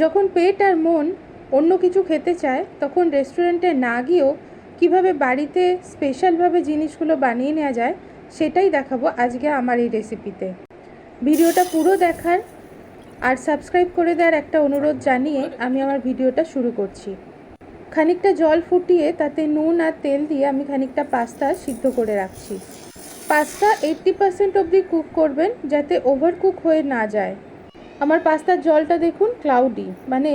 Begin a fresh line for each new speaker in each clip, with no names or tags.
যখন পেট আর মন অন্য কিছু খেতে চায়, তখন রেস্টুরেন্টে না গিয়েও কীভাবে বাড়িতে স্পেশালভাবে জিনিসগুলো বানিয়ে নেওয়া যায়, সেটাই দেখাবো আজকে আমার এই রেসিপিতে। ভিডিওটা পুরো দেখার আর সাবস্ক্রাইব করে দেওয়ার একটা অনুরোধ জানিয়ে আমি আমার ভিডিওটা শুরু করছি। খানিকটা জল ফুটিয়ে তাতে নুন আর তেল দিয়ে আমি খানিকটা পাস্তা সিদ্ধ করে রাখছি। পাস্তা এইট্টি পার্সেন্ট অবধি কুক করবেন, যাতে ওভার কুক হয়ে না যায়। আমার পাস্তার জলটা দেখুন ক্লাউডি মানে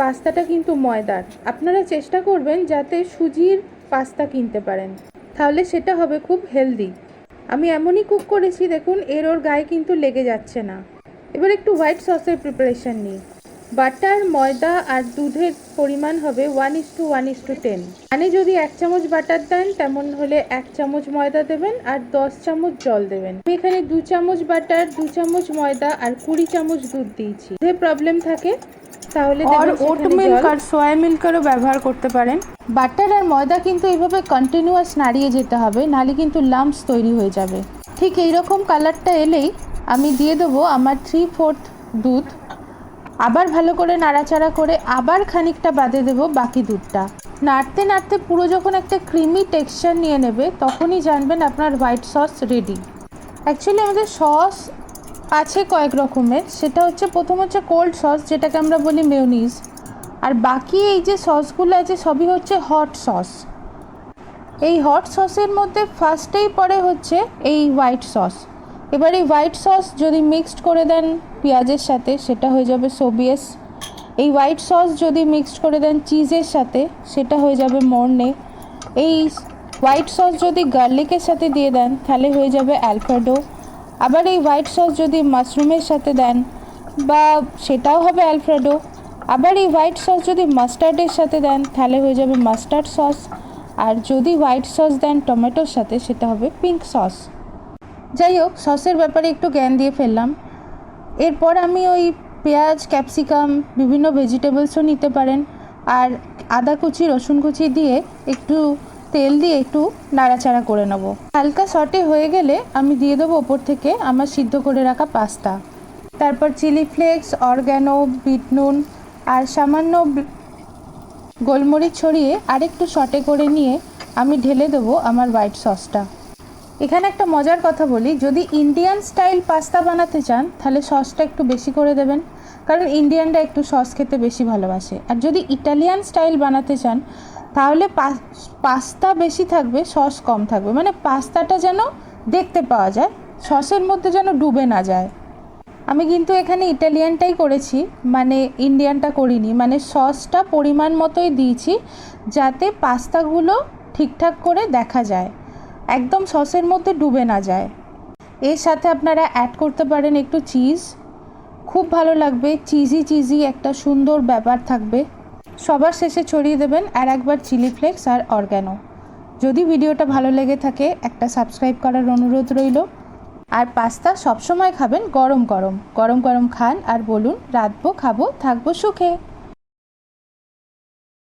পাস্তাটা কিন্তু ময়দার। আপনারা চেষ্টা করবেন যাতে সুজির পাস্তা কিনতে পারেন। তাহলে সেটা হবে খুব হেলদি আমি এমনই কুক করেছি দেখুন, এর ওর গায়ে কিন্তু লেগে যাচ্ছে না। এবার একটু হোয়াইট সসের প্রিপারেশান নিই। বাটার ময়দা আর দুধের পরিমাণ হবে one is to one is to ten মানে যদি এক চামচ বাটার দেন তেমন হলে এক চামচ ময়দা দেবেন আর দশ চামচ জল দেবেন। আমি এখানে দু চামচ বাটার দু চামচ ময়দা আর কুড়ি চামচ দুধ দিয়েছি। দুধে প্রবলেম থাকে তাহলে
আর ওট মিল্ক আর সোয়া মিল্কেরও ব্যবহার করতে পারেন। বাটার আর ময়দা কিন্তু এইভাবে কন্টিনিউয়াস নাড়িয়ে যেতে হবে নাহলে কিন্তু লাম্পস তৈরি হয়ে যাবে। ঠিক এইরকম কালারটা এলেই আমি দিয়ে দেবো আমার থ্রি ফোর্থ দুধ। আবার ভালো করে নাড়াচাড়া করে আবার খানিকটা বাদে দেবো বাকি দুধটা। নাড়তে নাড়তে পুরো যখন একটা ক্রিমি টেক্সচার নিয়ে নেবে, তখনই জানবেন আপনার হোয়াইট সস রেডি অ্যাকচুয়ালি আমাদের সস আছে কয়েক রকমের। সেটা হচ্ছে প্রথম হচ্ছে কোল্ড সস যেটাকে আমরা বলি মেয়োনিজ আর বাকি এই যে সসগুলো আছে, সবই হচ্ছে হট সস এই হট সসের মধ্যে ফার্স্টেই পড়ে হচ্ছে এই হোয়াইট সস এবার এই হোয়াইট সস যদি মিক্সড করে দেন পেঁয়াজের সাথে, সেটা হয়ে যাবে সোবিয়াস এই হোয়াইট সস যদি মিক্সড করে দেন চিজের সাথে, সেটা হয়ে যাবে মর্নে এই হোয়াইট সস যদি গার্লিকের সাথে দিয়ে দেন, তাহলে হয়ে যাবে অ্যালফ্রেডো আবার এই হোয়াইট সস যদি মাশরুমের সাথে দেন, বা সেটাও হবে অ্যালফ্রেডো আবার এই হোয়াইট সস যদি মাস্টার্ডের সাথে দেন, তাহলে হয়ে যাবে মাস্টার্ড সস আর যদি হোয়াইট সস দেন টমেটোর সাথে, সেটা হবে পিঙ্ক সস যাই হোক, সসের ব্যাপারে একটু জ্ঞান দিয়ে ফেললাম। এরপর আমি ওই পেঁয়াজ, ক্যাপসিকাম, বিভিন্ন ভেজিটেবলসও নিতে পারেন। আর আদা কুচি, রসুন কুচি দিয়ে একটু তেল দিয়ে একটু নাড়াচাড়া করে নেব। হালকা সটে হয়ে গেলে আমি দিয়ে দেবো ওপর থেকে আমার সিদ্ধ করে রাখা পাস্তা। তারপর চিলি ফ্লেক্স, অরগ্যানো, বিট নুন আর সামান্য গোলমরিচ ছড়িয়ে আরেকটু সটে করে নিয়ে আমি ঢেলে দেবো আমার হোয়াইট সসটা। এখানে একটা মজার কথা বলি, যদি ইন্ডিয়ান স্টাইল পাস্তা বানাতে চান, তাহলে সসটা একটু বেশি করে দেবেন, কারণ ইন্ডিয়ানরা একটু সস খেতে বেশি ভালোবাসে। আর যদি ইটালিয়ান স্টাইল বানাতে চান, তাহলে পাস্তা বেশি থাকবে সস কম থাকবে। মানে পাস্তাটা যেন দেখতে পাওয়া যায় সসের মধ্যে যেন ডুবে না যায়। আমি কিন্তু এখানে ইটালিয়ানটাই করেছি মানে ইন্ডিয়ানটা করিনি। মানে সসটা পরিমাণ মতোই দিয়েছি, যাতে পাস্তাগুলো ঠিকঠাক করে দেখা যায়। একদম সসের মধ্যে ডুবে না যায়। এর সাথে আপনারা অ্যাড করতে পারেন একটু চিজ খুব ভালো লাগবে চিজি চিজি একটা সুন্দর ব্যাপার থাকবে। সবার শেষে ছড়িয়ে দেবেন আর একবার চিলি ফ্লেক্স আর অর্গ্যানো যদি ভিডিওটা ভালো লেগে থাকে, একটা সাবস্ক্রাইব করার অনুরোধ রইল। আর পাস্তা সবসময় খাবেন গরম গরম। গরম গরম খান আর বলুন, রাঁধবো, খাব, থাকব সুখে।